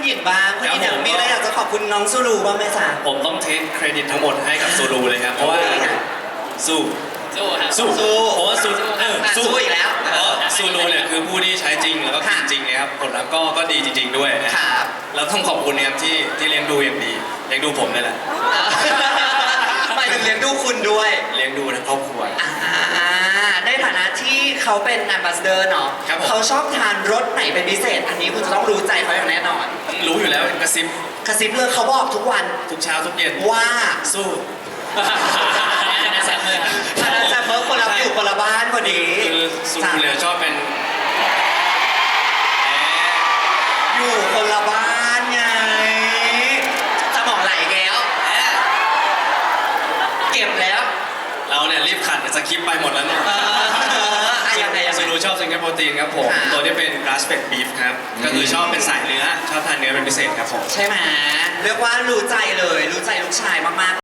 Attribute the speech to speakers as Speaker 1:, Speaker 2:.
Speaker 1: คุณหยินบ้างคุณหยิน
Speaker 2: ครับผม
Speaker 1: มีอะไรอยากจะขอบคุณน้องซูรูบ้างไหมจ๊ะ
Speaker 2: ผมต้องเทคเครดิตทั้งหมดให้กับซูรูเลยครับ เพราะว่าสู้
Speaker 3: สู้ครับ
Speaker 2: สู้
Speaker 1: สู้
Speaker 2: เพราะว่าสู้เออ
Speaker 1: สู้อีกแล้ว
Speaker 2: เพราะซูรูเนี่ยคือผู้ที่ใช้จริงแล้วก็กินจริงนะครับผลลัพธ์ก็ก็ดีจริง ๆ ด้วยนะ
Speaker 1: ครับ
Speaker 2: แล้วต้องขอบคุณนะครับที่ที่เลี้ยงดูอย่างดีเลี้ยงดูผมนี่แหละ
Speaker 1: หมายถึงเลี้ยงดูคุณด้วย
Speaker 2: เลี้ยงดูทั้งครอบครัว
Speaker 1: อ่าในฐานะที่เขาเป็น a อ b บ s สเดอร์เนาะ
Speaker 2: ครับผม
Speaker 1: เขาชอบทานรสไหนเป็นพิเศษ อันนี้คุณจะต้องรู้ใจเขาอย่างแน่นอน
Speaker 2: รู้อยู่แล้วกระซิบ
Speaker 1: กระซิบเลยเขาบอกทุกวัน
Speaker 2: ทุกเช้าทุกเย็น
Speaker 1: ว่า
Speaker 2: สู้
Speaker 3: อันนั้นแซมเมอร์ครับ
Speaker 1: อาจารย์จะเพิ่มคนรับอยู่คนละบ้านพอดี
Speaker 2: คือซูรูเนี่ยชอบเป็นแหม
Speaker 1: อยู่คนละบ้านไงสมองไหลแล้ว เก็บแล้ว
Speaker 2: เราเนี่ยรีบขัดสคริปต์ไปหมดแล้วเนี่ย
Speaker 1: เอออะยังไงยัง
Speaker 2: ซู
Speaker 1: ไง
Speaker 2: รูชอบซิงเกิลโปรตีนครับผม
Speaker 1: ค่ะ
Speaker 2: ตัวที่เป็น grass fed beef ครับ ก็คือชอบเป็นสาย เป็นพิเศษครับผม
Speaker 1: ใช่ไหมเรียกว่ารู้ใจเลย รู้ใจลูกชายมากๆ